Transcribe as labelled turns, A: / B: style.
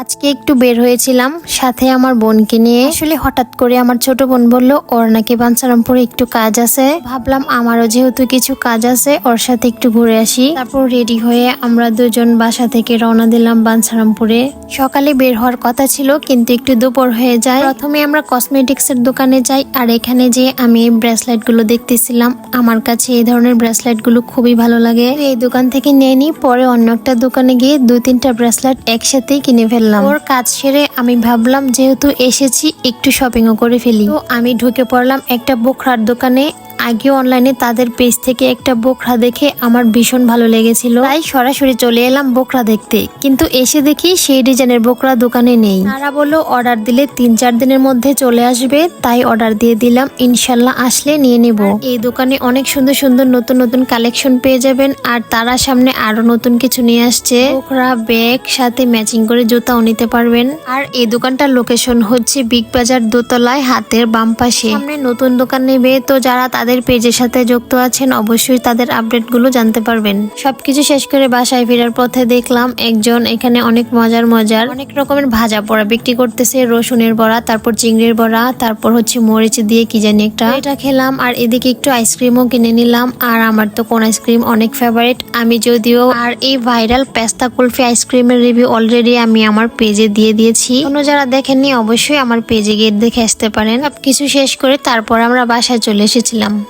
A: আজকে একটু বের হয়েছিলাম সাথে আমার বোনকে নিয়ে। আসলে হঠাৎ করে আমার ছোট বোন বলল, ওর নাকি বাঞ্ছারামপুরে একটু কাজ আছে। ভাবলাম আমারও যেহেতু কিছু কাজ আছে, ওর সাথে একটু ঘুরে আসি। তারপর রেডি হয়ে আমরা দুজন বাসা থেকে রওনা দিলাম বাঞ্ছারামপুরে। সকালে বের হওয়ার কথা ছিল, কিন্তু একটু দুপুর হয়ে যায়। প্রথমে আমরা কসমেটিক্স এর দোকানে যাই, আর এখানে যে আমি এই ব্রেসলেটগুলো দেখতেছিলাম, আমার কাছে এই ধরনের ব্রেসলেটগুলো খুবই ভালো লাগে। এই দোকান থেকে নিয়ে নিই, পরে অন্য একটা দোকানে গিয়ে দু তিনটা ব্রেসলেট একসাথেই কিনে ফেললাম। ওর কাজ সেরে আমি ভাবলাম, যেহেতু এসেছি, একটু শপিংও করে ফেলি। তো আমি ঢুকে পড়লাম একটা বোখরার দোকানে। আগে অনলাইনে তাদের পেজ থেকে একটা বোখরা দেখে আমার ভীষণ ভালো লেগেছিল। তাই সরাসরি চলে এলাম বোখরা দেখতে। কিন্তু এসে দেখি সেই ডিজাইনের বোখরা দোকানে নেই। তারা বলল অর্ডার দিলে তিন চার দিনের মধ্যে চলে আসবে। তাই অর্ডার দিয়ে দিলাম। ইনশাল্লাহ আসলে নিয়ে নেব। এই দোকানে অনেক সুন্দর সুন্দর নতুন নতুন কালেকশন পেয়ে যাবেন। আর তারা সামনে আরও নতুন কিছু নিয়ে আসছে। বোখরা ব্যাগ সাথে ম্যাচিং করে জুতাও নিতে পারবেন। আর এই দোকানটার লোকেশন হচ্ছে বিগ বাজার দোতলায় হাতের বাম পাশে। সামনে নতুন দোকান নেবে। তো যারা তাদের পেজের সাথে যুক্ত আছেন, অবশ্যই তাদের আপডেটগুলো জানতে পারবেন। সবকিছু শেষ করে বাসায় ফেরার পথে দেখলাম একজন এখানে অনেক মজার মজার, অনেক রকমের ভাজা পড়া বিক্রি করতেছে, রসুনের বড়া, তারপর চিংড়ির বড়া, তারপর হচ্ছে মরিচ দিয়ে কি জানি একটা। এটা খেলাম আর এদিকে একটু আইসক্রিমও কিনে নিলাম। আর আমার তো কোন আইসক্রিম অনেক ফেভারিট আমি যদিও আর এই ভাইরাল পেস্তা কুলফি আইসক্রিমের রিভিউ অলরেডি আমি আমার পেজে দিয়ে দিয়েছি। কোনো যারা দেখেননি অবশ্যই আমার পেজে গিয়ে দেখে আসতে পারেন। সব কিছু শেষ করে তারপর আমরা বাসায় চলে এসেছিলাম।